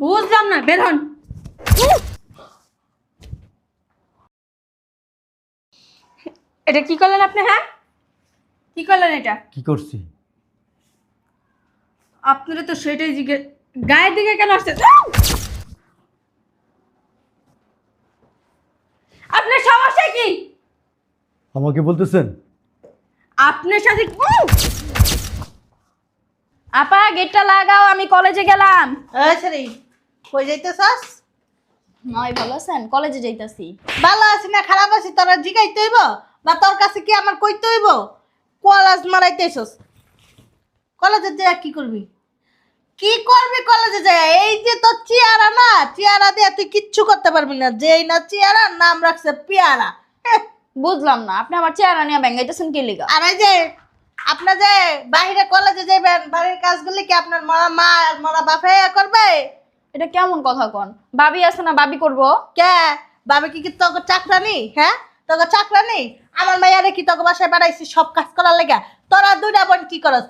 বুঝলাম না বের হন। এটা কি করলেন আপনি হ্যাঁ? কি করলেন এটা? কি করছি? আপনারা তো সেটাই জিজ্ঞে গায়ের দিকে কেন আসছে আপনার সমস্যা কি? আমাকে বলতেছেন? আপনার সাথে আপা গেটটা লাগাও আমি কলেজে গেলাম। এই সরি কই যাইতেছস? নয় ভালো আছেন? কলেজে যাইতাছি। ভালো আছি না খারাপ আছি তোরা জিগাইতে হইব? বা তোর কাছে কি আমার কইতে হইব? কলেজ মারাইতেছস। কলেজে যা কি করবি? কি করবি কলেজে যায় এই যে তোর চেয়ারা না চেয়ারা দিয়ে তুই কিচ্ছু করতে পারবি না। যেই না চেয়ারা নাম রাখছে পেয়ারা। বুঝলাম না আপনি আমার চেহারা নিয়ে ব্যাঙ্গাইতেছেন কি লিগা? আর এই যে আপনার যে বাইরে কলেজে যাবেন বাড়ির কাজগুলি কি আপনার মরা মা আর মরা বাপে করবে? এটা কেমন কথা কন? ভাবি আছে না ভাবি করব? কে? বাবে কি কি তোকে চাকরানি? হ্যাঁ? তোকে চাকরানি? আমার মাইয়ারে কি তোকে বাসায় বাড়াইছি সব কাজ করার লেগা। তোরা দুইটা বোন কি করস?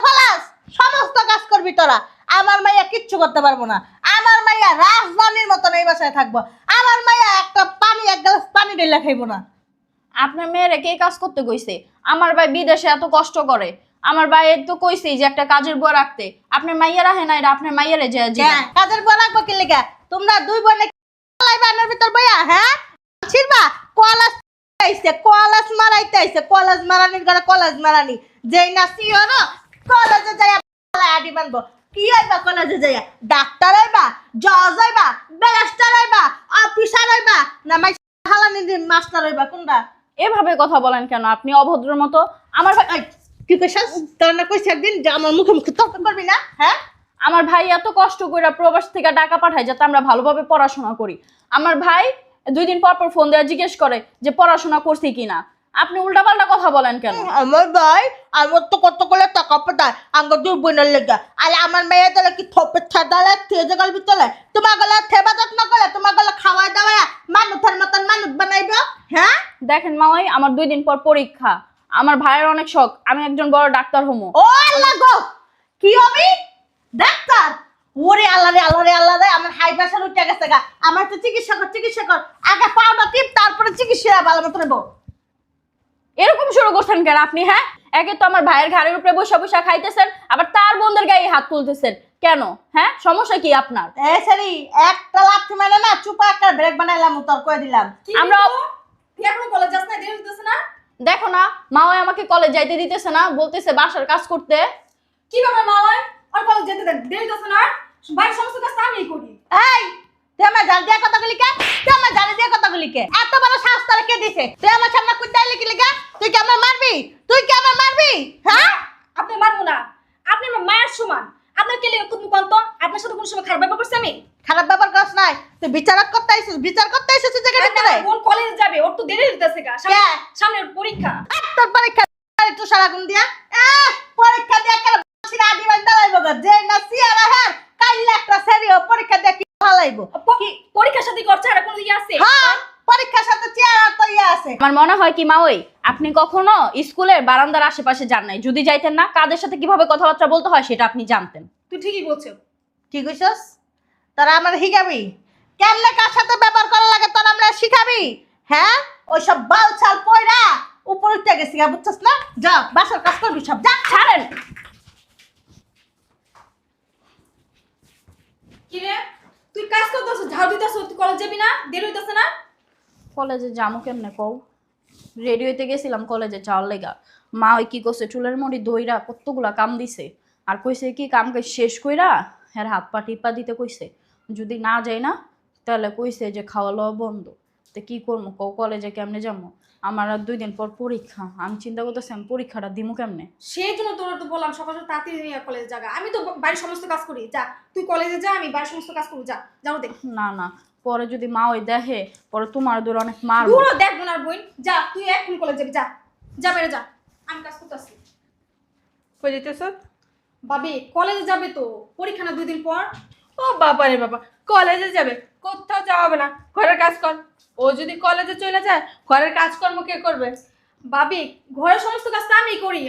ফলাস সমস্ত কাজ করবি তোরা। আমার মাইয়া কিচ্ছু করতে পারব না। আমার মাইয়া রাজধানীর মতন এই বাসায় থাকব। আমার মাইয়া একটা পানি এক গ্লাস পানি ঢেলে খাইবো না। আপনার মেয়েরে কে কাজ করতে কইছে? আমার ভাই বিদেশে এত কষ্ট করে। আমার ভাই তো কইছে যে একটা কাজের বউ রাখতে। আপনার মাইয়া রাহে না এটা আপনার মাইয়ারে যে যে হ্যাঁ, কাজের বউ রাখব কি লেগা? তোমরা দুই বোনে লাইবা আনার ভিতর বইয়া? হ্যাঁ? ছিড়বা? কলাস আইছে কলাস মারাইতে আইছে কলাস মারানির ঘরে কলাস মারানি। যেই না সিওর কলেজে যাইয়া আডি বানবো। কি হইবা কলেজে যাইয়া? ডাক্তার হইবা জজ হইবা ব্যারিস্টার হইবা অফিসার হইবা না মাই হালানি মাস্টার হইবা কোনটা? এভাবে কথা বলেন কেন? আপনি অভদ্র মতো। আমার ভাই কি কইছাস? তোর না কইছ একদিন যে আমার মুখে মুখে তর্ক করবি না হ্যাঁ? আমার ভাই এত কষ্ট করে প্রবাস থেকে টাকা পাঠায় যাতে আমরা ভালোভাবে পড়াশোনা করি। আমার ভাই দুই দিন পর পর ফোন দেওয়া জিজ্ঞেস করে যে পড়াশোনা করছি কিনা। আপনি উল্টাপাল্টা কথা বলেন কেন? আমার ভাই আমার তো কত করে টাকা পাঠায় আঙ্গ দুই বোনের লেগে। আর আমার মেয়ে তাহলে কি থপে ছাদালে থেজে গেল ভিতরে? তোমার গলা থেবা যত্ন করে তোমার গলা খাওয়া দাওয়া মানুষের মতন মানুষ বানাইব হ্যাঁ? দেখেন মামাই আমার দুই দিন পর পরীক্ষা। আমার ভাইয়ের অনেক শখ। আমি একজন বড় ডাক্তার হমো। ও আল্লাহ গো! কি হবি? ডাক্তার? ওরে আল্লাহ রে আল্লাহ রে আল্লাহ রে আমার হাই প্রেশার উঠে গেছে গা। আমার তো চিকিৎসা কর চিকিৎসা কর। আগে পাওটা টিপ তারপরে চিকিৎসা ভালো মতো নেব। এরকম শুরু করছেন কেন আপনি হ্যাঁ? একে তো আমার ভাইয়ের ঘাড়ের উপরে বসে বসে খাইতেছেন আবার তার বোনদের গায়ে হাত তুলতেছেন। কেন হ্যাঁ? সমস্যা কি আপনার? এ সারি একটা লাথি মানে না চুপা একটা ব্রেক বানাইলাম তোর কয়ে দিলাম। আমরা এখনও কলেজ যাস না দেরি হইতেছে না? দেখো না মাও আমাকে কলেজ যাইতে দিতেছে না বলতেছে বাসার কাজ করতে। কি ব্যাপার মা হয় আর কলেজ যেতে দেন দেরি হইতেছে না বাড়ির সমস্ত কাজ তো আমিই করি। এই তুই আমার জাল দিয়া কথাগুলি কে? তুই আমার জাল দিয়া কথাগুলি কে? এত বড় সাহস তোর কে দিছে? তুই আমার সামনে কুদাই লিখি লিখা তুই কি আমার মারবি? তুই কি আমার মারবি? হ্যাঁ? আপনি মারবো না। আপনি আমার মায়ের সমান। আপনার কে লেগে কুতমু আপনার সাথে কোনো সময় খারাপ ব্যাপার করছি আমি? খারাপ ব্যাপার করছ নাই। তুই বিচারক করতে আইছিস বিচার করতে আইছিস জায়গাটা করে কোন কলেজ যাবে? ওর তো দেরি হইতেছে গা। সামনে? সামনে পরীক্ষা। তোর পরীক্ষা একটু সারাগুন দিয়া। এ পরীক্ষা দিয়া কেন বসিরা আদি বান্দা লাইব গো? যে না সিয়ারা হ্যাঁ কাইলে একটা সেরিও পরীক্ষা দিয়া কি ভালাইব? প- পরীক্ষার সাথে করছে আর কোনো ইয়ে আছে? হ্যাঁ? পরীক্ষার সাথে চেয়ার তো ইয়ে আছে। আমার মনে হয় কি মা ওই আপনি কখনো স্কুলের বারান্দার আশেপাশে যান নাই? যদি যাইতেন না কাদের সাথে কীভাবে কথাবার্তা বলতে হয় সেটা আপনি জানতেন। তুই ঠিকই বলছো। কি কইছস? তোরা আমার শিখাবি? কেমনে কার সাথে ব্যবহার করা লাগে তোরা আমরা শিখাবি? হ্যাঁ? ওই সব বাল ছাল পয়রা উপর উঠতে গেছি গা, বুঝছস না? যা বাসার কাজ করবি সব যা। ছাড়েন। কি রে তুই কাজ করতেছ ঝাড়ু দিতেছ তুই কলেজ যাবি না? দেরি হইতেছে না? কলেজে যামো কেমনে কও? রেডিওতে গেছিলাম কলেজে যাওয়ার লেগা। মা ওই কী করছে চুলের মুড়ি দইরা কতগুলা কাম দিছে। আর কইছে কি কাম কাজ শেষ কইরা? হ্যাঁ হাত পা টিপা দিতে কইছে যদি না যাই না তাহলে কইছে যে খাওয়া লওয়া বন্ধ। তো কী করব কও কলেজে কেমনে যাব আমার আর দুই দিন পর পরীক্ষা। আমি চিন্তা করতেছি আমি পরীক্ষাটা দিমু কেমনে? সেই জন্য তোর তো বললাম সকাল সকাল তাড়াতাড়ি নিয়ে কলেজে যাগা। আমি তো বাড়ির সমস্ত কাজ করি। যা তুই কলেজে যা আমি বাড়ির সমস্ত কাজ করব। যা যাও দেখ না না পরে যদি মা ওই দেখে পরে তোমার দূর অনেক মারবো পুরো দেখ বোনার বোন। যা তুই এখন কলেজ যাবি যা। যা বেড়ে যা। আমি কাজ করতেছি। কই যেতেছ ভাবি কলেজে যাবে তো। পরীক্ষা না দুই দিন পর। ও বাবা রে বাবা কলেজে যাবে। কোথাও যাওয়া হবে না। ঘরের কাজ কর। ও যদি কলেজে চলে যায় ঘরের কাজকর্ম কে করবে? ভাবি ঘরের সমস্ত কাজ তো আমিই করি।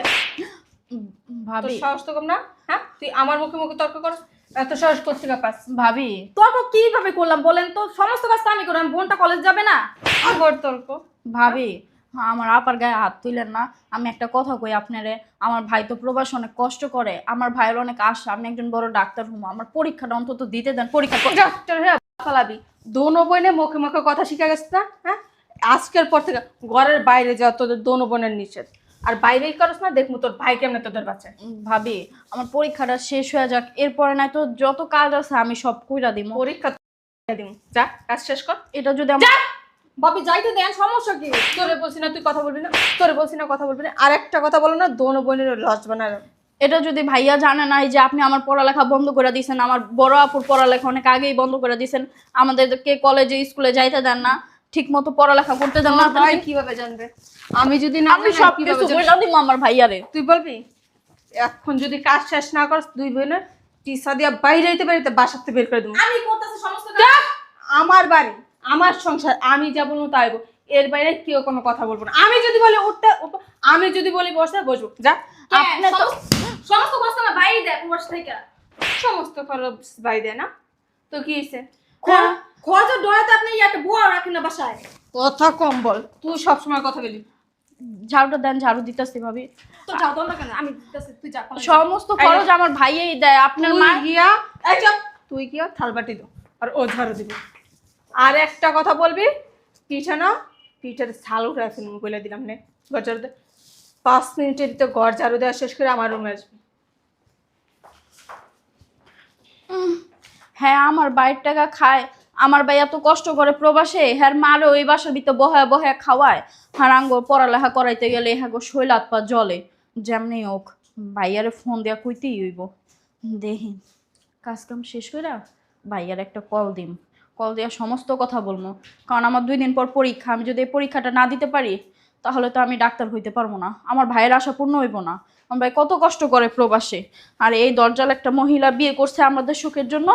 ভাবি। সাহস তো কম না? হ্যাঁ? তুই আমার মুখে মুখে তর্ক কর এত সাহস করতে পাস ভাবি। তর্ক কীভাবে করলাম বলেন তো? সমস্ত কাজ তো আমি করলাম বোনটা কলেজ যাবে না? তর্ক? ভাবি আমার আপার গায়ে হাত তুলেন না। আমি একটা কথা কই আপনারে আমার ভাই তো প্রবাস অনেক কষ্ট করে আমার ভাইয়ের অনেক আশা। আমি একজন বড় ডাক্তার হুম আমার পরীক্ষাটা অন্তত দিতে দেন পরীক্ষা ডাক্তার হ্যাঁ ফালাবি দোনো বোনে মুখে মুখে কথা শিখে গেছে না হ্যাঁ? আজকের পর থেকে ঘরের বাইরে যাওয়া তোদের দোনো বোনের নিষেধ। আর বাইরেই করস না দেখব তোর ভাই কেমনে তোদের বাচ্চা ভাবি আমার পরীক্ষাটা শেষ হয়ে যাক এরপরে নাই তো যত কাজ আছে আমি সব কইরা দিব পরীক্ষা দিন যা কাজ শেষ কর। এটা যদি আমার ভাবি যাইতে দেন সমস্যা কি? তোরে বলছি না তুই কথা বলবি না তোরে বলছি না কথা বলবি না। আর একটা কথা বলো না দোনো বোনের লজ বানায়। এটা যদি ভাইয়া জানে না এই যে আপনি আমার পড়ালেখা বন্ধ করে দিয়েছেন আমার বড় আপুর পড়ালেখা অনেক আগেই বন্ধ করে দিয়েছেন আমাদেরকে কলেজে স্কুলে যাইতে দেন না ঠিক মতো পড়ালেখা করতে দেন না ভাই কীভাবে জানবে? আমি যদি না আমি সব কিছু জানবে? বইলা দিব আমার ভাইয়ারে। তুই বলবি এখন যদি কাজ শেষ না করস দুই বোনের টিসা দিয়া বাইরে যেতে পারিতে বাসাতে বের করে দেবো। আমি করতেছি সমস্ত কাজ। আমার বাড়ি আমার সংসার আমি যা বলব তাই বলব। এর বাইরে কেউ কোনো কথা বলব না। আমি যদি বলি উঠতে আমি যদি বলি বসতে বসবো। যা আপনি তো সমস্ত- তো আমার বাইরে দেয় প্রবাস থেকে। সমস্ত খরচ বাই দেয় না। তো কি হয়েছে খরচের ডরাতে আপনি একটা বুয়া রাখেন না বাসায়। কথা কম বল। তুই সবসময় কথা বলি। ঝাড়ুটা দেন ঝাড়ু দিতেছি ভাবি। তো যাও তোমরা কেন আমি দিতেছি তুই যা সমস্ত খরচ আমার ভাইয়েই দেয় আপনার মা গিয়া এই চুপ, তুই গিয়া থালবাটি দো। আর ও ঝাড়ু দিবি। আর একটা কথা বলবি পিঠে না পিঠের ছাল উঠে ফেলব বলে দিলাম নে ঘর ঝাড়ু দে। পাঁচ মিনিটের তো ঘর ঝাড়ু দেওয়া শেষ করে আমার রুমে আসবি। হ্যাঁ আমার বাইরের টাকা খায়। আমার ভাই এত কষ্ট করে প্রবাসে। হ্যাঁ মারে ওই বাসার ভিতরে বহায় বহায় খাওয়ায়। আর আঙ্গ পড়ালেখা করাইতে গেলে হ্যাঁ গো শৈলাত পা জলে যেমনি হোক, ভাইয়ারে ফোন দেওয়া কইতেই হইব। দেখি কাজ কাম শেষ করে ভাইয়ার একটা কল দিম। কল দেওয়া সমস্ত কথা বলব কারণ আমার দুই দিন পর পরীক্ষা। আমি যদি এই পরীক্ষাটা না দিতে পারি, তাহলে তো আমি ডাক্তার হইতে পারব না। আমার ভাইয়ের আশা পূর্ণ হইব না। আমার ভাই কত কষ্ট করে প্রবাসে। আর এই দরজাল একটা মহিলা বিয়ে করছে আমাদের সুখের জন্য।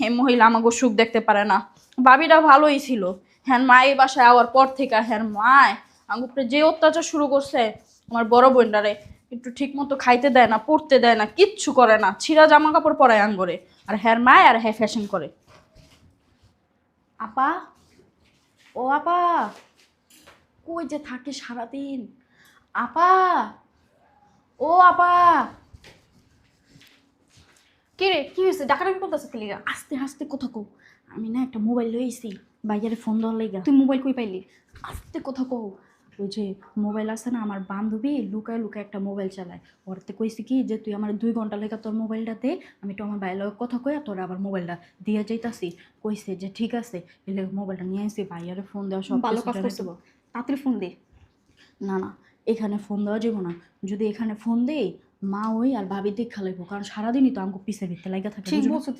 এই মহিলা আমাকে সুখ দেখতে পারে না। বাবিটা ভালোই ছিল। হ্যাঁ মা এই বাসায় আওয়ার পর থেকে হ্যাঁ মায় আমার যে অত্যাচার শুরু করছে, আমার বড় বোনটারে একটু ঠিক মতো খাইতে দেয় না, পড়তে দেয় না, কিচ্ছু করে না। ছিঁড়া জামা কাপড় পরায় আঙ্গরে। আর হ্যার মায় আর হ্যাঁ ফ্যাশন করে। আপা? ও আপা? কই যে থাকে সারাদিন? আপা? ও আপা? কি রে? কি হয়েছে? ডাকাডাকি করতেছে কি লিগা? আস্তে আস্তে কোথা কো আমি না একটা মোবাইল লইছি বাইরে ফোন দেওয়ার লেগা তুই মোবাইল কই পাইলি? আস্তে কথা কও। ওই যে মোবাইল আছে না আমার বান্ধবী লুকায় লুকায় একটা মোবাইল চালায়। ওরতে কইছি কি যে তুই আমার দুই ঘণ্টা লেগে তোর মোবাইলটা দে। আমি তো আমার ভাইয়ের লগে কথা কই আর তোর আবার মোবাইলটা দিয়ে যাইতাছি। কইছে যে ঠিক আছে। এলে মোবাইলটা নিয়ে আসি বাইরে ফোন দেওয়া সব ভালো কাজ জানাই তাড়াতাড়ি ফোন দে। না না এখানে ফোন দেওয়া যাব না। যদি এখানে ফোন দেই মা ওই আর ভাবি দেখ লাগবো কারণ সারাদিনই তো আমাকে পিছে ভিতরে লাগা থাকে ঠিক বলছো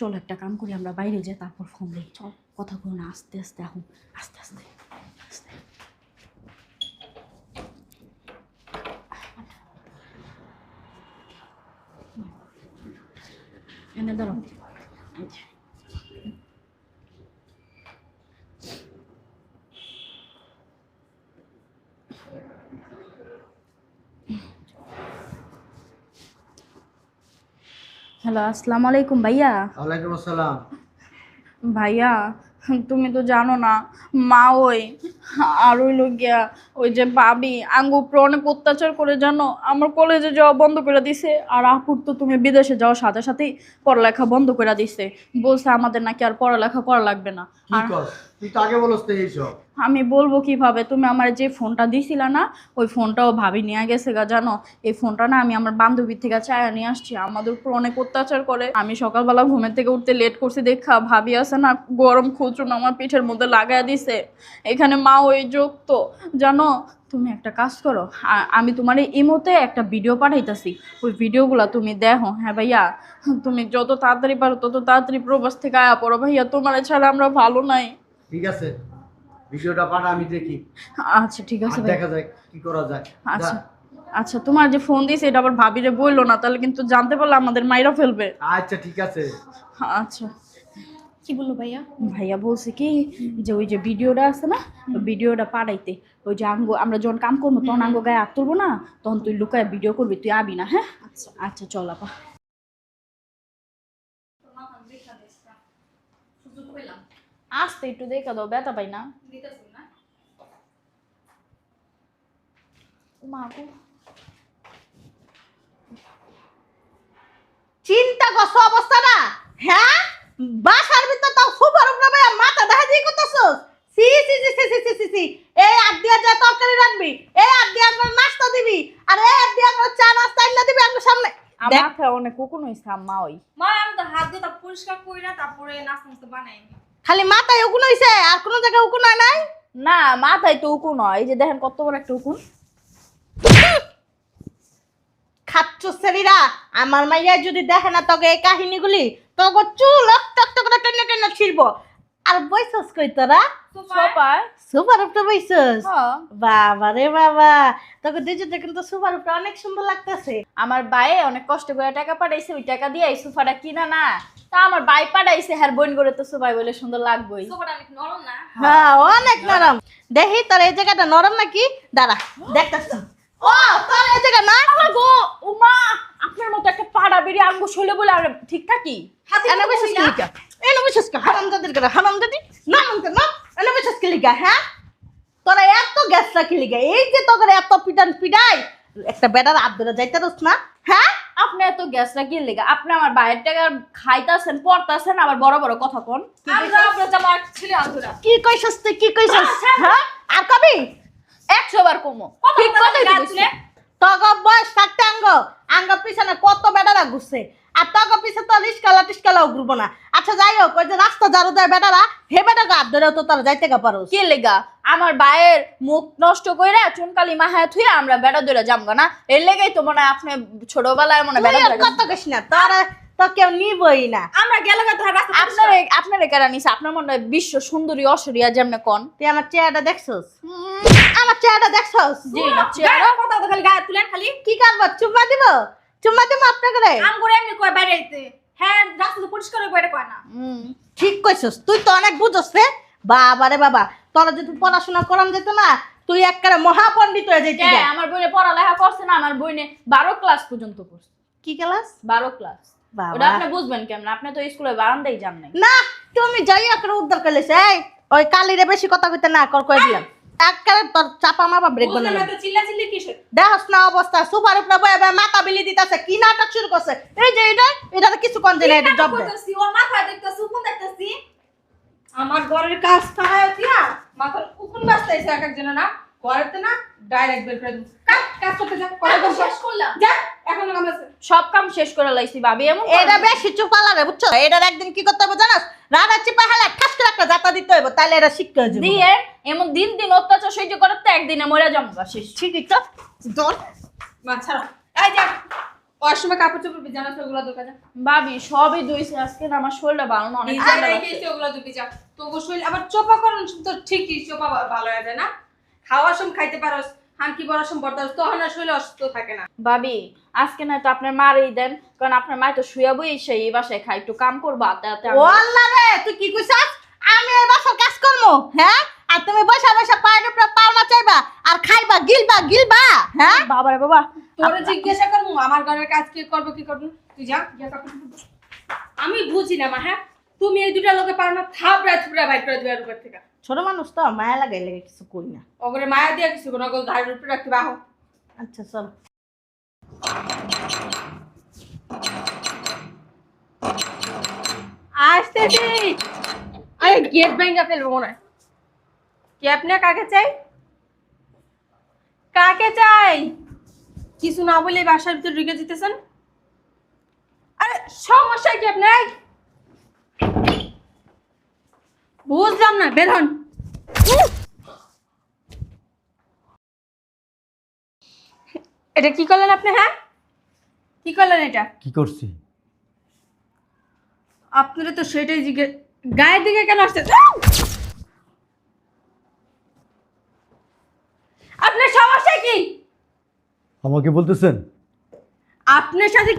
চলো একটা কাম করি আমরা বাইরে যাই তারপর ফোন দিই। চল কথা বলো না আস্তে আস্তে এখন আস্তে আস্তে আস্তে। এনে ধরো হ্যালো আসসালামু আলাইকুম ভাইয়া। ওয়ালাইকুম আসসালাম। ভাইয়া তুমি তো জানো না মা ওই আর ওই গিয়া ওই যে ভাবি আঙ্গু উপরে অনেক অত্যাচার করে জানো আমার কলেজে যাওয়া বন্ধ করে দিছে। আর আপুর তো তুমি বিদেশে যাওয়ার সাথে সাথেই পড়ালেখা বন্ধ করে দিছে। বলছে আমাদের নাকি আর পড়ালেখা করা লাগবে না। আর আমি বলব কীভাবে? তুমি আমার যে ফোনটা দিছিলা না, ওই ফোনটাও ভাবি নিয়ে গেছে গা, জানো? এই ফোনটা না আমি আমার বান্ধবীর থেকে চায়া নিয়ে আসছি, আমাদের উপর অনেক অত্যাচার করে। আমি সকালবেলা ঘুমের থেকে উঠতে লেট করছি দেখা, ভাবি আছে না গরম খুচুন আমার পিঠের মধ্যে লাগায় দিছে। এখানে মা ওই যোগ তো জানো, তুমি একটা কাজ করো আমি তোমার এই ইমোতে একটা ভিডিও পাঠাইতেছি। ওই ভিডিওগুলো তুমি দেখো হ্যাঁ ভাইয়া? তুমি যত তাড়াতাড়ি পারো, তত তাড়াতাড়ি প্রবাস থেকে আয়া পড়ো ভাইয়া, তোমার ছাড়া আমরা ভালো নাই। ঠিক আছে? ভিডিওটা পাঠা আমি দেখি। আচ্ছা ঠিক আছে ভাই। দেখা যায় কি করা যায়। আচ্ছা। আচ্ছা তোমার যে ফোন দিয়েছে এটা আবার ভাবিরে বলল না তাহলে কিন্তু জানতে পারলে আমাদের মাইরা ফেলবে। আচ্ছা ঠিক আছে। আচ্ছা। কি বলল ভাইয়া? ভাইয়া বলছে কি যে ওই যে ভিডিওটা আছে না ভিডিওটা পাঠাইতে। ওই যে আঙ্গ আমরা যখন কাম করব তখন আঙ্গ গায়ে হাত তুলবো না তখন তুই লুকায় ভিডিও করবি তুই আবি না হ্যাঁ? আচ্ছা। আচ্ছা চল আপা। আসতে একটু দেখে দাও ব্যথা পাই না মাগো চিন্তা করছ অবস্থা না হ্যাঁ বাসার ভিতর তাও সুপার মাথা দেখা দিয়ে করতেছো সি সি এই আগ দিয়ে তরকারি রাখবি এই আগ আমরা নাস্তা দিবি আর এই আগ দিয়ে আমরা চা নাস্তা এনে দিবি আমরা সামনে আমার অনেক কুকুন হইছে আম্মা ওই মা হাত দিয়ে পরিষ্কার করি তারপরে নাস্তা নাস্তা বানাই খালি মাথায় উকুন হইছে আর কোনো জায়গায় উকুন হয় নাই? না মাথায় তো উকুন হয় এই যে দেখেন কত বড় একটা উকুন। খাচ্ছ সেরিরা আমার মাইয়া যদি দেখে না তোকে এই কাহিনীগুলি তোকে চুল টক টক করে টেনে টেনে ছিড়ব। আর বইছস কই তোরা? সোপায় সুপার। উপরে বইছস হ্যাঁ। বাবা রে বাবা। তোকে দুজনে কিন্তু সুপার উপরে অনেক সুন্দর লাগতেছে। আমার বায়ে অনেক কষ্ট করে টাকা পাঠাইছে ওই টাকা দিয়ে এই সোফাটা কিনা না। তা আমার বাই পাঠাইছে হ্যার বোন করে তো সোফাই বলে সুন্দর লাগবেই। সোফাটা অনেক নরম না? হ্যাঁ অনেক নরম। দেখি তোর এই জায়গাটা নরম নাকি? দাঁড়া দেখতেছ। ও তোর এই জায়গা না? গো উমা আপনার মতো একটা পাড়া বেরিয়ে আঙ্গু শৈলে বলে আর ঠিক থাকি? হাতে এনে বসেস কি লিগা এনে বসেস কি হারাম করে হারাম না মনতে না? এনে বসেস কি লিগা হ্যাঁ? তোরা এত লিগা এই যে তোর এত পিটান পিটাই একটা বেটার হাত ধরে যাইতারস না? হ্যাঁ? আপনি এত গ্যাস লাগিয়ে লেগে আপনি আমার বাইরের টাকা খাইতাছেন পড়তাছেন আবার বড় বড় কথা কোন? আমরা আমরা জামা ছেলে আধুরা কি কইছস তুই? কি কইছস? হ্যাঁ আর কবি? একশো বার কমো। কত ঠিক কথা বয়স থাকতে আঙ্গ আঙ্গ পিছনে কত বেটারা ঘুরছে। আর তগ পিছে তো রিস্কালা টিস্কালাও ঘুরবো না। আচ্ছা যাই হোক ওই যে রাস্তা ঝাড়ু দেয় বেটারা হে বেটাকে হাত ধরেও তো তারা যাইতে গা পারো কি লেগা? আমার বায়ের মুখ নষ্ট কইরা চুনকালি মাহায় থুই আমরা বেড়া দইরা যামগা না? এর লেগেই তো মনে হয় আপনি ছোটবেলায় মনে হয় কত কইস না তারা তো কেউ নিবই না। আমরা গেলে আপনার আপনার কেরা নিছে? আপনার মনে হয় বিশ্ব সুন্দরী অসরিয়া যেমনে কন। তুই আমার চেহারাটা দেখছস? আমার চেহারাটা দেখছস? জি চেহারা। কথা তো খালি গায়ে তুলেন খালি। কি করব চুম্মা দিব? চুম্মা আপনাকে আম করে এমনি কয় বাইরে আইতে? হ্যাঁ রাস্তা তো পরিষ্কার বাইরে কয় না। হুম ঠিক কইছস। তুই তো অনেক বুঝছস রে। বাবা রে বাবা তোরা যদি পড়াশোনা করান যেত না তুই একবারে মহাপণ্ডিত হয়ে যেতি হ্যাঁ আমার বইনে পড়ালেখা করছে না আমার বইনে বারো ক্লাস পর্যন্ত করছে কি ক্লাস বারো ক্লাস বাবা। ওটা আপনি বুঝবেন কেমন? আপনি তো স্কুলে বারান্দাই যান নাই। না তুমি যাই করে উদ্ধার করলিস এই ওই কালিরে বেশি কথা কইতে না কর কই দিলাম। একবারে তোর চাপা মাপা ব্রেক বুঝলাম বানালাম। না তো চিল্লা কিসের? দেখস না অবস্থা সুপার উপরে বয়ে বয়ে মাথা বিলি দিতেছে কি নাটক শুরু করছে? এই যে এটা এটা কিছু কোন দিনে এটা জব ওর মাথা দেখতেছি উকুন দেখতেছি। আমার ঘরের কাজ তাহায় দিয়া মাথার উকুন বাজতেছে এক একজনের না ঘরেতে না ডাইরেক্ট বের করে দিন কাজ কাজ করতে যা করে আমি শেষ করলাম। যা এখন আমার সব কাম শেষ করে লাইছি ভাবি এমন এটা বেশি চুপালা রে বুঝছ? এটার একদিন কি করতে হবে জানাস? রাধা চিপা হেলে ঠাস করে একটা জাতা দিতে হইব তাহলে এটা শিখতে হইব দিয়ে এমন দিন দিন অত্যাচার সহ্য করে তো একদিনে মরে জমবা শেষ। মা ছাড়া। এই যা ওর সময় কাপড় চোপড় ওগুলো দোকান যা। ভাবি সবই দইছে আজকে না আমার শরীরটা ভালো না অনেক ঠান্ডা লাগছে। ওগুলো দুবি যা। তো অবশ্যই আবার চোপা করুন তো ঠিকই চোপা ভালো হয়ে যায় না? খাওয়ার সময় খাইতে পারোস। হানকি বড়ার সময় বর্তাস তখন আর শরীর অসুস্থ থাকে না। ভাবি আজকে না তো আপনার মারই দেন কারণ আপনার মা তো শুয়া বই সেই এই বাসায় খাই একটু কাম করব আতে আতে ও আল্লাহ রে তুই কি কইছস? আমি এই বাসার কাজ করব হ্যাঁ? আর তুমি বসা বসা পায়ের উপরে পাওনা চাইবা আর খাইবা গিলবা গিলবা হ্যাঁ? বাবা রে বাবা। তোরে জিজ্ঞাসা করব আমার ঘরের কাজ কি করব কি করব? তুই যা যা আমি বুঝি না মা হ্যাঁ? তুমি এই দুটা লোকে পারো না থাপড়া থুপড়া বাইর করে দেবে উপর থেকে। ছোট মানুষ তো মায়া লাগাই লাগে কিছু করি না। ওগুলো মায়া দিয়ে কিছু কোনো ধারের উপরে রাখতে বাহো আচ্ছা চল। আসতেছি। আরে গেট ভেঙে ফেলব মনে হয়। কি আপনি কাকে চাই? কাকে চাই? কিছু না বলে বাসার ভিতরে ঢুকে যেতেছেন। আরে সমস্যা কি আপনার? বুঝলাম না বের হন। এটা কি করলেন আপনি হ্যাঁ? কি করলেন এটা? কি করছি? আপনারা তো সেটাই জিজ্ঞেস গায়ের দিকে কেন আসছে আপনার সমস্যা কি? আমাকে বলতেছেন? আপনার সাথে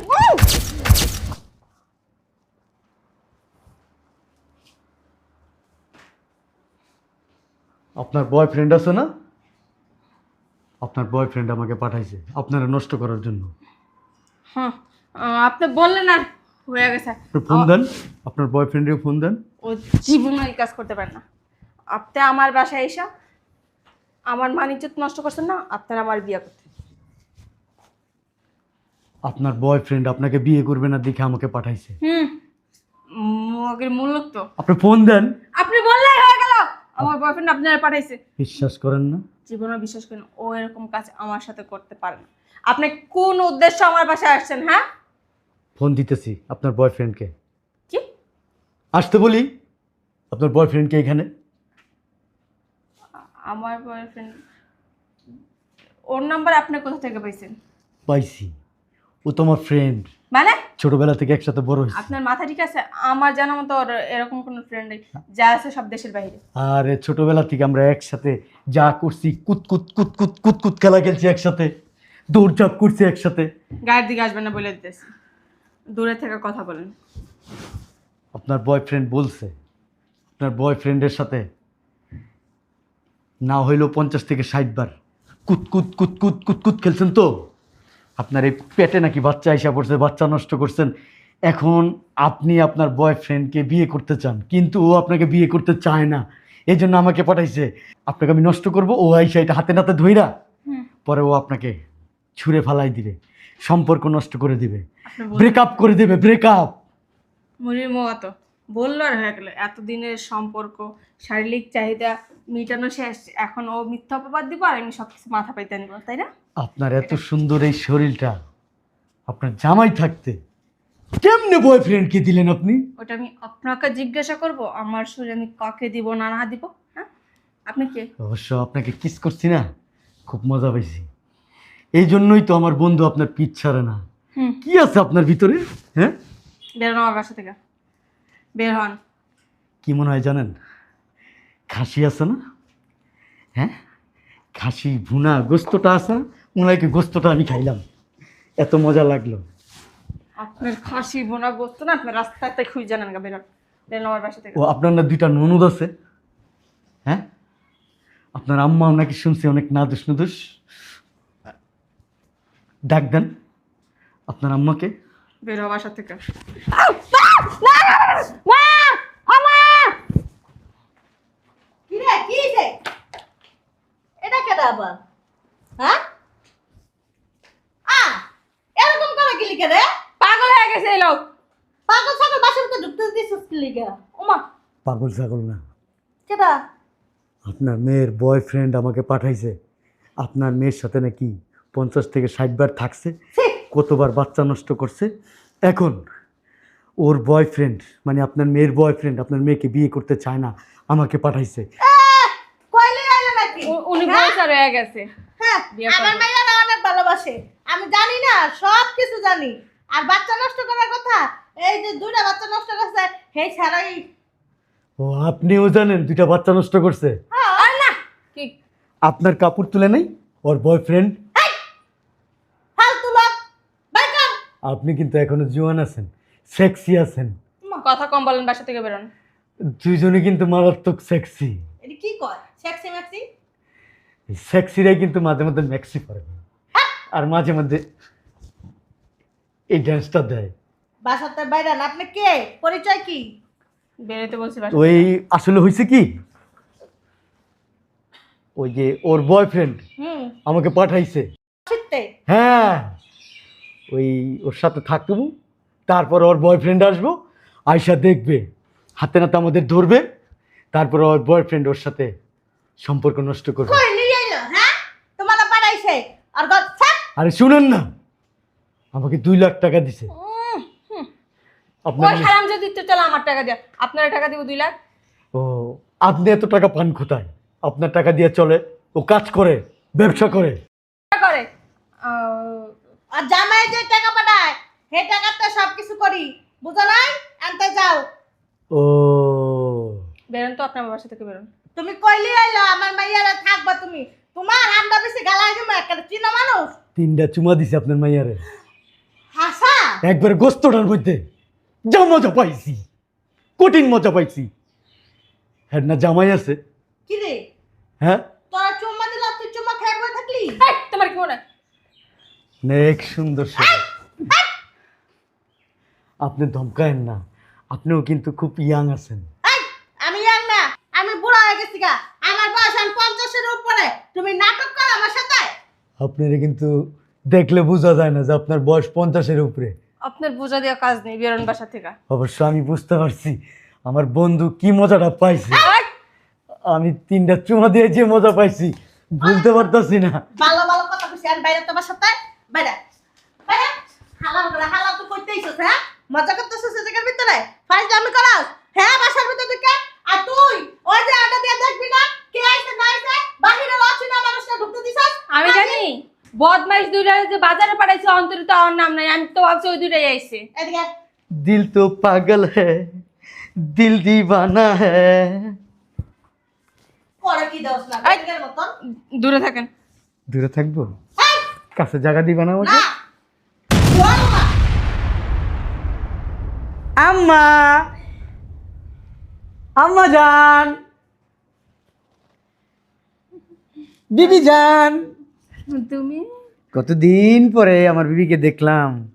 আপনার বয়ফ্রেন্ড আছে না? আপনার বয়ফ্রেন্ড আমাকে পাঠাইছে আপনারা নষ্ট করার জন্য। হ্যাঁ আপনি বললেন আর হয়ে গেছে। আপনি ফোন দেন আপনার বয়ফ্রেন্ডকে ফোন দেন। ও জীবনে এই কাজ করতে পারে না। আপনি আমার বাসায় এসা আমার মান ইজ্জত নষ্ট করছেন না আপনার আমার বিয়ে করতে। আপনার বয়ফ্রেন্ড আপনাকে বিয়ে করবে না দেখে আমাকে পাঠাইছে। হুম মগের মূল্য তো। আপনি ফোন দেন। আপনি আমার বয়ফ্রেন্ড আপনারা পাঠাইছে। বিশ্বাস করেন না? জীবনে বিশ্বাস করেন ও এরকম কাজ আমার সাথে করতে পারে না। আপনি কোন উদ্দেশ্য আমার বাসায় আসছেন হ্যাঁ? ফোন দিতেছি আপনার বয়ফ্রেন্ডকে কি? আসতে বলি? আপনার বয়ফ্রেন্ডকে এখানে? আমার বয়ফ্রেন্ড ওর নাম্বার আপনি কোথা থেকে পাইছেন? পাইছি। ও তো আমার ফ্রেন্ড মানে ছোটবেলা থেকে একসাথে বড় হয়েছে আপনার মাথা ঠিক আছে আমার জানা মতো এরকম কোনো ফ্রেন্ড নেই যা আছে সব দেশের বাইরে আর ছোটবেলা থেকে আমরা একসাথে যা করছি কুত কুত কুত কুত কুত কুত খেলা খেলছি একসাথে দৌড়ঝাঁপ করছি একসাথে গায়ের দিকে আসবেন না বলে দিতেছি দূরে থেকে কথা বলেন আপনার বয়ফ্রেন্ড বলছে আপনার বয়ফ্রেন্ডের সাথে না হইলেও পঞ্চাশ থেকে ষাট বার কুত কুত কুত কুত কুত কুত খেলছেন তো আপনার এই পেটে নাকি বাচ্চা আইসা পড়ছে বাচ্চা নষ্ট করছেন। এখন আপনি আপনার বয়ফ্রেন্ডকে বিয়ে করতে চান কিন্তু ও আপনাকে বিয়ে করতে চায় না। এই জন্য আমাকে পাঠাইছে আপনাকে আমি নষ্ট করব ও আইসা এটা হাতে নাতে ধইরা পরে ও আপনাকে ছুঁড়ে ফালাই দিবে সম্পর্ক নষ্ট করে দিবে ব্রেকআপ করে দিবে ব্রেকআপ মুড়ির মতো বলল আর হয়ে গেল। এতদিনের সম্পর্ক শারীরিক চাহিদা মিটানো শেষ। এখন ও মিথ্যা অপবাদ দিব আর আমি সব কিছু মাথা পাইতে নিব তাই না? আপনার এত সুন্দর এই শরীরটা আপনার জামাই থাকতে কেমনে বয়ফ্রেন্ডকে দিলেন আপনি? ওটা আমি আপনাকে জিজ্ঞাসা করব আমার শরীরে আমি কাকে দিব না না দিব হ্যাঁ? আপনি কে? অবশ্য আপনাকে কিস করছি না খুব মজা পাইছি। এই জন্যই তো আমার বন্ধু আপনার পিঠ ছাড়ে না। হুম। কি আছে আপনার ভিতরে হ্যাঁ? বের হন আমার বাসা থেকে। বের হন। কি মনে হয় জানেন? খাসি আছে না? হ্যাঁ? খাসি ভুনা গোস্তটা আছে না? মনে হয় কি গোস্তটা আমি খাইলাম। এত মজা লাগল। আপনার খাসি বোনা গোস্ত না আপনার রাস্তাতে খুঁজে জানেন গা বের হন আমার বাসা থেকে। ও আপনার না দুইটা ননদ আছে? হ্যাঁ? আপনার আম্মা নাকি শুনছি অনেক নাদুস নুদুস? ডাক দেন। আপনার আম্মাকে। বের হওয়া বাসা থেকে। কি রে এটা কেডা আবার? হ্যাঁ আ এরকম করে কি লিখে রে পাগল হয়ে গেছে এই লোক। পাগল ছাগল ঢুকতে দিছিস কি লিখে? ওমা। পাগল ছাগল না। কেডা? আপনার মেয়ের বয়ফ্রেন্ড আমাকে পাঠাইছে। আপনার মেয়ের সাথে নাকি পঞ্চাশ থেকে ষাট বার থাকছে কতবার বাচ্চা নষ্ট করছে। এখন ওর বয়ফ্রেন্ড মানে আপনার মেয়ের বয়ফ্রেন্ড আপনার মেয়েকে বিয়ে করতে চায় না আমাকে পাঠাইছে। কইলে আইলো নাকি? উ- উনি বলছে রয়ে গেছে। হ্যাঁ আমার। মাইয়ারা অনেক ভালোবাসে। আমি জানি না সব কিছু জানি। আর বাচ্চা নষ্ট করার কথা এই যে দুইটা বাচ্চা নষ্ট করছে হেই ছাড়াই ও আপনিও জানেন দুইটা বাচ্চা নষ্ট করছে। আর না কি? আপনার কাপড় তুলে নেই ওর বয়ফ্রেন্ড আপনি কিন্তু এখনও জোয়ান আছেন সেক্সি আছেন। কথা কম বলেন বাসা থেকে বেরোন। দুইজনে কিন্তু মারাত্মক সেক্সি এটা কি কয়? সেক্সি ম্যাক্সি সেক্সিরাই কিন্তু মাঝে মধ্যে ম্যাক্সি করে আর মাঝে মধ্যে এই ডান্সটা দেয়। বাসাতে বাইরে আপনি কে? পরিচয় কি? বেরোতে বলছি বাসা ওই আসলে হয়েছে কি? ওই যে ওর বয়ফ্রেন্ড আমাকে পাঠাইছে। হ্যাঁ। ওই ওর সাথে থাকব তারপর ওর বয়ফ্রেন্ড আসব আয়সা দেখবে হাতে নাতে আমাদের ধরবে তারপর ওর বয়ফ্রেন্ড ওর সাথে সম্পর্ক নষ্ট করবে কই নিয়ে আইলো হ্যাঁ তোমার পাঠাইছে আর আরে শুনেন না। আমাকে দুই লাখ টাকা দিছে। আপনার ওই হারাম যদি দিতে চলো আমার টাকা দিয়া। আপনারা টাকা দিব দুই লাখ? ও আপনি এত টাকা পান কোথায়? আপনার টাকা দিয়ে চলে ও কাজ করে ব্যবসা করে। করে। আর জামাই যে টাকা পাঠায় হে টাকাতে সব কিছু করি। বুঝো নাই? আনতে যাও। ও। বেরোন তো আপনার বাসা থেকে বেরোন। তুমি কইলি আইলো আমার মাইয়ারা থাকবা তুমি তোমার আন্ডা বেশি গালাই দিমা একটা চিনা মানুষ তিনটা চুমা দিছে আপনার মাইয়ারে। হাসা? একবার গোস্তটার মধ্যে যা মজা পাইছি কঠিন মজা পাইছি। হ্যাঁ না জামাই আছে। কি রে? হ্যাঁ? তোরা চুম্মা দিলা তুই চুম্মা খেয়ে বই থাকলি? এই, তোমার কি মনে হয়? নেক সুন্দর শরীর। আপনি ধমকায়েন না আপনিও কিন্তু খুব ইয়াং আছেন। এই, আমি ইয়াং না আমি বুড়া হয়ে গেছি গা। আমার বয়স এখন পঞ্চাশের উপরে। তুমি নাটক করো আমার সাথে। আপনারা কিন্তু দেখলে বোঝা যায় না যে আপনার বয়স পঞ্চাশের উপরে। আপনার বোঝা দেওয়া কাজ নেই বেরোন বাসা থেকে। অবশ্য আমি বুঝতে পারছি আমার বন্ধু কি মজাটা পাইছে। আমি তিনটা চুমা দিয়ে যে মজা পাইছি বলতে পারতাছি না। ভালো ভালো কথা কইছি। আর বাইরে তোমার সাথে? বাইরে। বাইরে। হালাল করে হালাল তো কইতেইছ হ্যাঁ? মজা করতেছিস সে জায়গার ভিতরে? ফাইজ আমি করাস? হ্যাঁ বাসার ভিতর থেকে আর তুই ওই যে আটা দিয়ে দেখবি না কে আইছে না আইছে বাহিরে অচেনা মানুষটা ঢুকতে দিছস আমি জানি বদমাইশ দুইটা যে বাজারে পাঠাইছে অন্তরে তো আমার নাম নাই আমি তো ভাবছি ওই দুইটাই আইছে। দিল তো পাগল হ্যাঁ দিল দিবানা হ্যাঁ দূরে থাকব? কাছে জায়গা দিবা না আম্মা। আম্মা যান। বিবি যান। তুমি? কতদিন পরে আমার বিবিকে দেখলাম।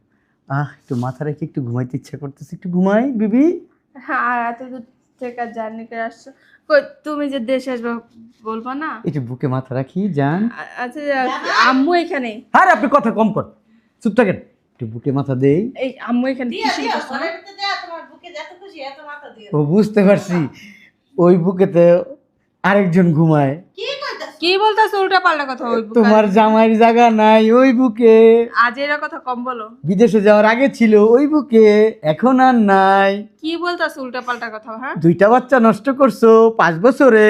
আহ একটু মাথা রেখে একটু ঘুমাইতে ইচ্ছা করতেছে। একটু ঘুমাই বিবি। হ্যাঁ এত দূর থেকে জার্নি করে আসছো। কই তুমি যে দেশে আসবে বলব না? একটু বুকে মাথা রাখি জান আ- আচ্ছা আম্মু এখানে। আর আপনি কথা কম কর। চুপ থাকেন। একটু বুকে মাথা দেই। এই আম্মু এখানে তোমার বুকে যত খুশি এত মাথা দিও। ও বুঝতে পারছি। ওই বুকেতে আরেকজন ঘুমায়। কি কি বলতেছো? উল্টা পাল্টা কথা ওই তোমার জামাইয়ের জায়গা নাই ওই বুকে। আজ এরা কথা কম বলো। বিদেশে যাওয়ার আগে ছিল ওই বুকে এখন আর নাই। কি বলতেছো উল্টা পাল্টা কথা হ্যাঁ? দুইটা বাচ্চা নষ্ট করছ পাঁচ বছরে।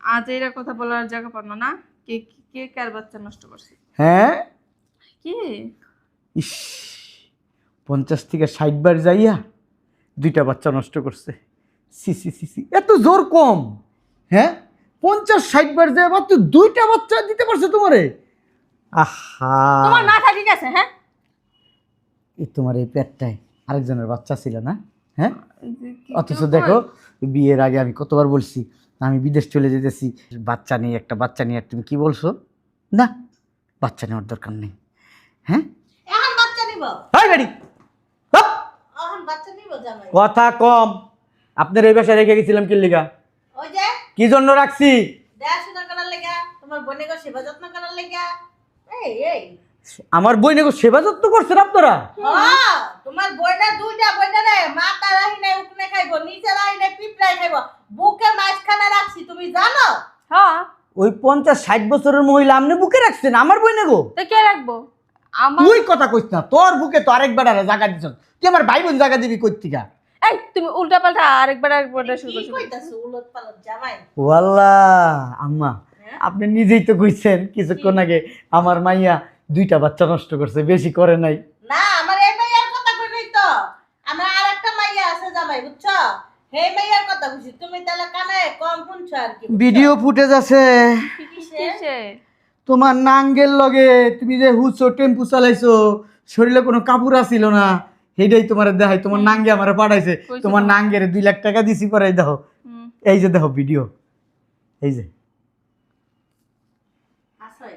আজ এরা কথা বলার জায়গা পানো না কে কে- কে কার বাচ্চা নষ্ট করছে? হ্যাঁ? কি? ইস পঞ্চাশ থেকে ষাট বার যাইয়া দুইটা বাচ্চা নষ্ট করছে। সি সি সি সি। এত জোর কম হ্যাঁ? পঞ্চাশ ষাট বার যায় মাত্র দুইটা বাচ্চা দিতে পারছে তোমারে? আহা। তোমার মাথা ঠিক আছে হ্যাঁ? এই তোমার এই পেটটায় আরেকজনের বাচ্চা ছিল না হ্যাঁ? অথচ দেখো বিয়ের আগে আমি কতবার বলছি আমি বিদেশ চলে যেতেছি বাচ্চা নিয়ে একটা বাচ্চা নিয়ে তুমি কি বলছো? না বাচ্চা নেওয়ার দরকার নেই হ্যাঁ? এখন বাচ্চা নিব। হাই গাড়ি হাপ! এখন বাচ্চা নিব জামাই। কথা কম আপনার এই বাসায় রেখে গেছিলাম কি লিগা ওই যে কি জন্য রাখছি? দেখাশোনা করার লেগা তোমার বোনের সেবা যত্ন করার লেগা। এই এই। আমার বই নেগো সেবা যত্ন করছেন আপনারা? তোমার বইটা দুইটা বইটা রে মাথা রাহি নাই উপনে খাইবো নিচে রাহি নাই পিঁপড়াই খাইবো বুকের মাঝখানে রাখছি তুমি জানো? হ্যাঁ ওই পঞ্চাশ ষাট বছরের মহিলা আপনি বুকে রাখছেন আমার বই নেগো তো কে রাখব? আমার তুই কথা কইস না তোর বুকে তো আরেক বেড়ারে জায়গা দিছ তুই আমার ভাই বোন জায়গা দিবি কইতিকা এই তুমি উল্টা পাল্টা আরেকবার আরেকবার শুরু করছ ওয়াল্লা আম্মা আপনি নিজেই তো কইছেন কিছুক্ষণ আগে আমার মাইয়া দুইটা বাচ্চা নষ্ট করছে বেশি করে নাই। না আমার এই মাইয়ার কথা কই নাই তো? আমার আর একটা মাইয়া আছে জামাই বুঝছ? হে মাইয়ার কথা বুঝি তুমি তাহলে কানে কম শুনছো আর কি ভিডিও ফুটেজ আছে। তোমার নাঙ্গের লগে তুমি যে হুচো টেম্পু চালাইছো শরীরে কোনো কাপড় আসিল না। সেটাই তোমার দেখাই তোমার নাঙ্গে আমার পাঠাইছে। তোমার। নাঙ্গের দুই লাখ টাকা দিছি পরাই দেখো। এই যে দেখো ভিডিও। এই যে। হাসোই।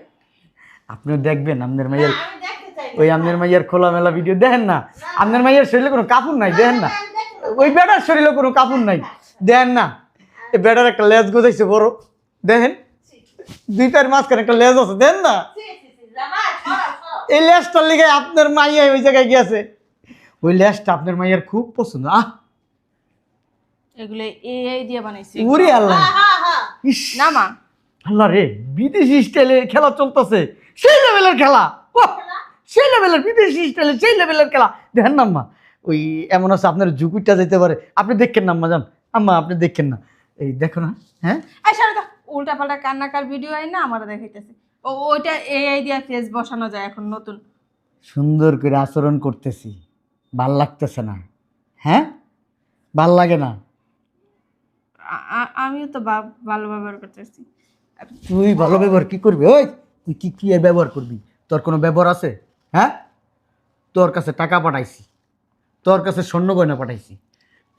আপনি দেখবেন আপনার মাইয়ার আমি দেখতে চাই না। ওই আপনার মাইয়ার খোলামেলা ভিডিও। দেখেন না আপনার মাইয়ার শরীরে কোনো কাপড় নাই দেখেন না। ওই বেটার শরীরে কোনো কাপড় নাই। দেখেন না এই বেটার একটা লেজ গোজাইছে বড়। দেখেন দুই পায়ের মাঝখানে একটা লেজ আছে দেখেন না। এই লেজটার লিগে আপনার মাইয়া ওই জায়গায় গিয়েছে। ওই লেজটা আপনার মাইয়ার খুব পছন্দ আহ! এগুলো দিয়ে বানাইছি। আল্লাহ। ইস। না মা। আল্লাহ রে বিদেশি স্টাইলে খেলা চলতেছে। সেই লেভেলের খেলা! সেই লেভেলের বিদেশি স্টাইলে সেই লেভেলের খেলা। দেখেন না আম্মা ওই এমন আছে আপনার ঝুঁকুটা যেতে পারে। আপনি দেখেন না আম্মা যান। আম্মা আপনি দেখেন না। এই দেখো না হ্যাঁ? এই উল্টা পাল্টা কান্নাকার ভিডিও আই না আমার দেখাইতেছে। ও ওইটা এআই দিয়া ফেস বসানো যায় এখন নতুন। সুন্দর করে আচরণ করতেছি। ভালো লাগতেছে না। হ্যাঁ? ভালো লাগে না? আমিও তো ভালো ব্যবহার করতেছি। তুই ভালো ব্যবহার কি করবি? ওই তুই কি কি এর ব্যবহার করবি? তোর কোনো ব্যবহার আছে? হ্যাঁ? তোর কাছে টাকা পাঠাইছি। তোর কাছে স্বর্ণ গয়না পাঠাইছি।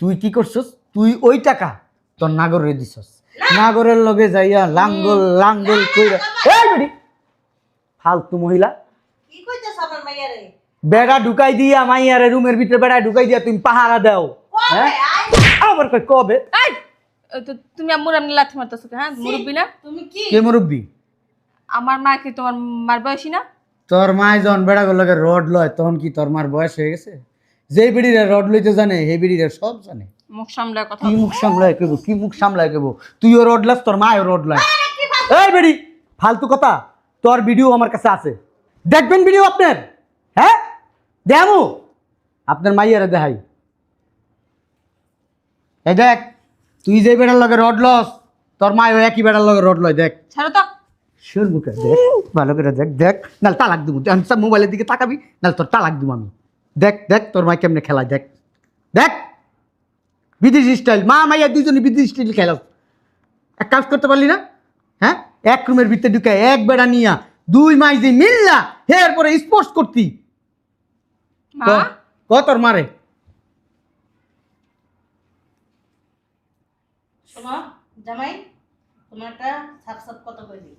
তুই কি করছস? তুই ওই টাকা তোর নাগরে দিছস। নাগরের লগে যাইয়া লাঙ্গল লাঙ্গল কইরা ফালতু মহিলা! কি কইতেছ বেড়া ঢুকাই দিয়া মাইয়ারে রুমের ভিতরে বেড়া ঢুকাই দিয়া তুমি পাহারা দাও। হ্যাঁ? আবার কই কবে? তো তুমি আম্মুর এমনি লাথি মারতেছো হ্যাঁ মুরব্বী না? তুমি কি? কে মুরব্বী? আমার মা কি তোমার মার বয়সী না? তোর মায় যখন বেড়া গুলোকে রড লয় তখন কি তোর মার বয়স হয়ে গেছে? যে বিড়িরে রড লইতে জানে সেই বিড়িরে সব জানে। মুখ সামলায় কথা কি মুখ সামলায় কেব কি মুখ সামলায় কেব তুইও রড লাস তোর মায়ও রড লয় এই বেড়ি ফালতু কথা তোর ভিডিও আমার কাছে আছে। দেখবেন ভিডিও আপনার? হ্যাঁ দেখাবো আপনার মাইয়ারে দেখাই। এই দেখ তুই যে বেড়ার লগে রড লস তোর মায়ও একই বেড়ার লগে রড লয় দেখ। ছাড়ো তো। শিওর মুখে দেখ ভালো করে দেখ দেখ। নাহলে তালাক দিব মোবাইলের দিকে তাকাবি নাহলে তোর তালাক দিব আমি। দেখ দেখ তোর মা কেমনে খেলায় দেখ। দেখ বিদেশি স্টাইল মা মাইয়া দুজনে বিদেশি স্টাইল খেলাস এক কাজ করতে পারলি না? হ্যাঁ? এক রুমের ভিতরে ঢুকে এক বেড়া নিয়া দুই মাই যে মিললা হের পরে স্পোর্টস করতি। ক- ক তোর মারে? শোনো জামাই তোমার একটা সাপ সাপ কথা কইলি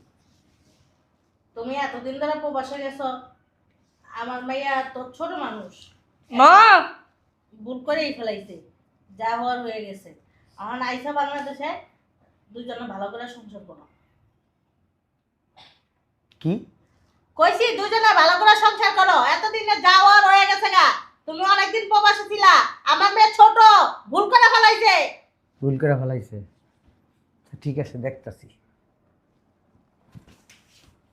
তুমি এতদিন ধরে প্রবাসে গেছো আমার মাইয়া তো ছোট মানুষ। মা। ভুল করেই ফেলাইছে যা হওয়ার হয়ে গেছে। আমার আইসা বাংলাদেশে দুজনে ভালো করে সংসার করো। কি? কইছি দুজনে ভালো করে সংসার করো। এতদিনে যাওয়ার হয়ে গেছে গা। তুমি অনেকদিন প্রবাসে ছিলা। আমার মেয়ে ছোট ভুল করে ফেলাইছে। ভুল করে ফেলাইছে। ঠিক আছে দেখতাছি।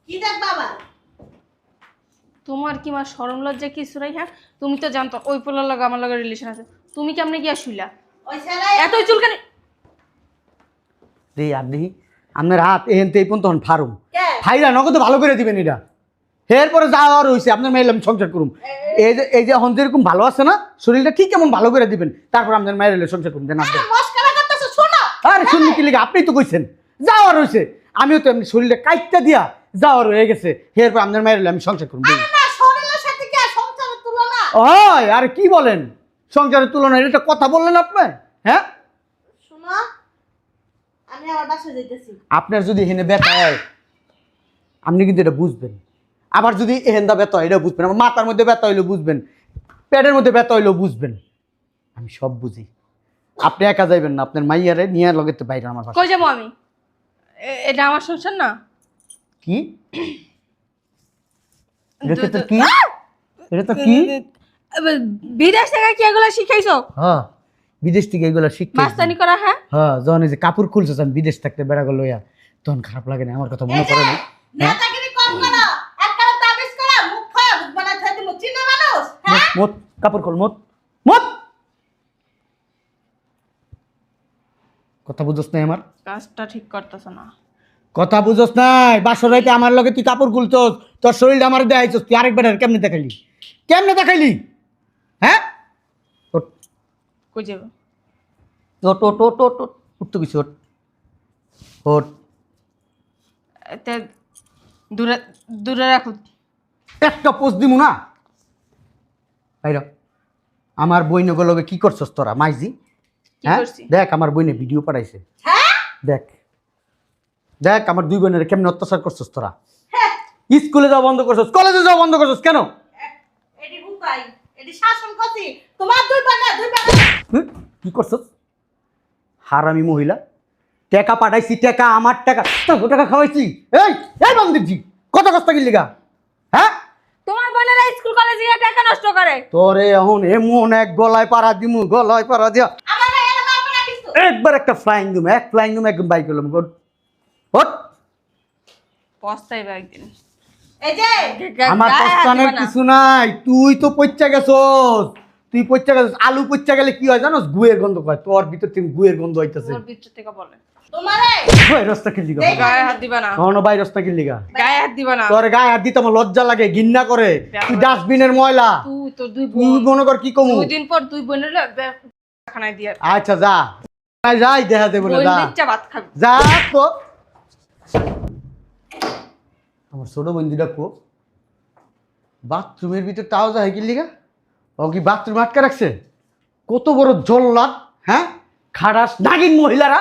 কি দেখ বাবা তোমার কি মা সরম লজ্জা কি নাই হ্যাঁ? তুমি তো জানতো ওই পোলার লগে আমার লগে রিলেশন আছে। তুমি কেমনে গিয়া শুইলা? ওই ছেলে এতই চুলকানি দেই আর দেখি আপনার হাত এহেন তেই পর্যন্ত তখন ফারুম। কে? ভাইরা নগদ ভালো করে দিবেন এটা। এরপরে যা আর হয়েছে আপনার মেয়ের আমি সংসার করুম। এই যে এই যে এখন যেরকম ভালো আছে না শরীরটা ঠিক কেমন ভালো করে দিবেন তারপর আপনার মায়ের এলে সংসার করুন দেন আরে শুনলি কি লিখে আপনি তো কইছেন যাওয়ার হয়েছে আমিও তো এমনি শরীরটা কাইটটা দিয়া যাওয়ার হয়ে গেছে এরপর আপনার মায়ের এলে আমি সংসার করুন কি আর কি বলেন? সংসারের তুলনায় এটা কথা বললেন আপনি? হ্যাঁ? আপনার যদি এখানে ব্যথা হয় আপনি কিন্তু এটা বুঝবেন। আবার যদি এহেন্দা ব্যথা হয় এটা বুঝবেন। আমার মাথার মধ্যে ব্যথা হইলেও বুঝবেন। পেটের মধ্যে ব্যথা হইলেও বুঝবেন। আমি সব বুঝি। আপনি একা যাইবেন না আপনার মাইয়ারে নিয়ে লগেতে বাইরে আমার কই যাব আমি? এটা আমার সংসার না? কি? এটা তো কি? এটা তো কি? বিদেশ থেকে কি এগুলো শিখাইছো? হ্যাঁ বিদেশ থেকে এগুলো শিখতে মাস্তানি করা হ্যাঁ? হ্যাঁ যখন এই যে কাপড় খুলছে আমি বিদেশ থাকতে বেড়া গেল তখন খারাপ লাগে না আমার কথা মনে পড়ে না নেতাগিরি কম করো একটা তাবিজ করো মুখ খায় মুখ বানায় থাকি মুখ চিনা মানুষ হ্যাঁ মত কাপড় খোল মত মত কথা বুঝোস নাই আমার? কাজটা ঠিক করতেছ না। কথা বুঝোস নাই? বাসর রাইতে আমার লগে তুই কাপড় খুলছস তোর শরীরটা আমার দেখাইছস তুই আরেকবার আর কেমনে দেখাইলি? কেমনে দেখাইলি? হ্যাঁ? কই যাব? ওঠ ওঠ ওঠ ওঠ উঠতে কিছু ওঠ। ওঠ। এতে দূরে দূরে রাখো। একটা পোস্ট দিমু না? বাইর। আমার বইনগুলোকে কি করছস তোরা মাইজি? হ্যাঁ? দেখ আমার বইনে ভিডিও পাঠাইছে। হ্যাঁ? দেখ। দেখ আমার দুই বোনের কেমন অত্যাচার করছস তোরা? হ্যাঁ। স্কুলে যাওয়া বন্ধ করছস কলেজে যাওয়া বন্ধ করছস কেন? কি করছস? হারামি মহিলা। টাকা পাঠাইছি টাকা আমার টাকা। টাকা খাওয়াইছি। এই এই বান্ধবজি কত কষ্ট কি লিগা হ্যাঁ তোমার বোনেরা স্কুল কলেজে গিয়ে টাকা নষ্ট করে। তোরে এখন এমন এক গলায় পাড়া দিমু গলায় পাড়া দিয়া। আমার ভাই এর মারবে না একবার একটা ফ্লাইং দিমু এক ফ্লাইং দিমু একদম বাইক করলাম ওঠ। পস্তাইবে একদিন। এই যে আমার। কিছু নাই তুই তো পচ্চা গেছস। তুই পচ্চা গেছস। আলু পচ্চা গেলে কি হয় জানোস? গুয়ের গন্ধ পায় তোর ভিতর থেকে গুয়ের গন্ধ হইতাছে তোর ভিতর থেকে বলে। আমার লজ্জা লাগে ঘিন্না করে। তুই ডাস্টবিনের ময়লা। তুই মনে কর কি কমু? দুই দিন পর দুই বোনের খানায় দিয়ে। আচ্ছা যা। যাই দেখা দেবো না যা। দিচ্ছা ভাত খাবি। যা তো আমার ছোট বন্ধু ডাকবো বাথরুমের ভিতরে তাও যায় কি লিগা? ও কি বাথরুম আটকে রাখছে? কত বড় জল্লাদ হ্যাঁ? খারাস নাগিন মহিলারা।